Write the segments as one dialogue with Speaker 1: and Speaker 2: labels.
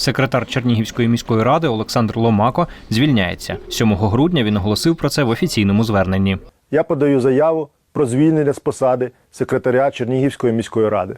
Speaker 1: Секретар Чернігівської міської ради Олександр Ломако звільняється. 7 грудня він оголосив про це в офіційному зверненні.
Speaker 2: Я подаю заяву про звільнення з посади секретаря Чернігівської міської ради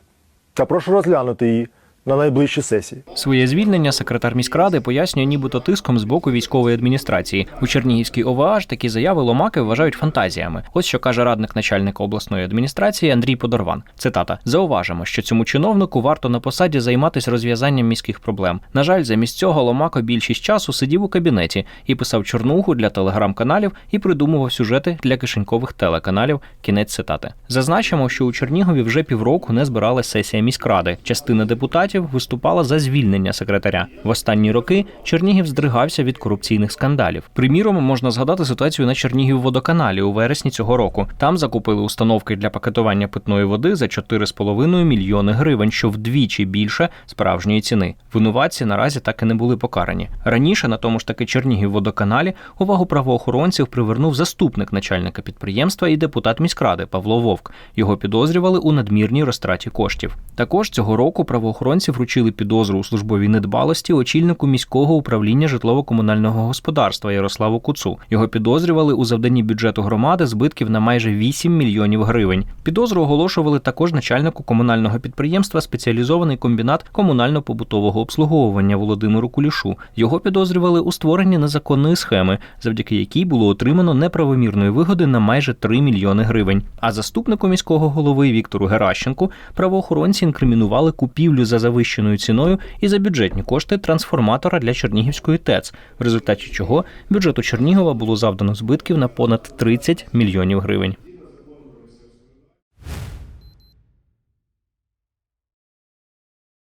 Speaker 2: та прошу розглянути її на найближчій сесії.
Speaker 1: Своє звільнення секретар міськради пояснює нібито тиском з боку військової адміністрації. У Чернігівській ОВАЖ такі заяви Ломаки вважають фантазіями. Ось що каже радник начальника обласної адміністрації Андрій Подорван. Цитата: зауважимо, що цьому чиновнику варто на посаді займатися розв'язанням міських проблем. На жаль, замість цього Ломако більшість часу сидів у кабінеті і писав чорнуху для телеграм-каналів і придумував сюжети для кишенькових телеканалів. Кінець цитати. Зазначимо, що у Чернігові вже півроку не збиралась сесія міськради. Частина депутатів виступала за звільнення секретаря. В останні роки Чернігів здригався від корупційних скандалів. Приміром, можна згадати ситуацію на Чернігів-водоканалі у вересні цього року. Там закупили установки для пакетування питної води за 4,5 мільйони гривень, що вдвічі більше справжньої ціни. Винуватці наразі так і не були покарані. Раніше на тому ж таки Чернігів-водоканалі увагу правоохоронців привернув заступник начальника підприємства і депутат міськради Павло Вовк. Його підозрювали у надмірній розтраті коштів. Також цього року правоохоронці вручили підозру у службовій недбалості очільнику міського управління житлово-комунального господарства Ярославу Куцу. Його підозрювали у завданні бюджету громади збитків на майже 8 мільйонів гривень. Підозру оголошували також начальнику комунального підприємства спеціалізований комбінат комунально-побутового обслуговування Володимиру Кулішу. Його підозрювали у створенні незаконної схеми, завдяки якій було отримано неправомірної вигоди на майже 3 мільйони гривень. А заступнику міського голови Віктору Геращенку правоохоронці інкримінували купівлю за завищеною ціною і за бюджетні кошти трансформатора для Чернігівської ТЕЦ, в результаті чого бюджету Чернігова було завдано збитків на понад 30 мільйонів гривень.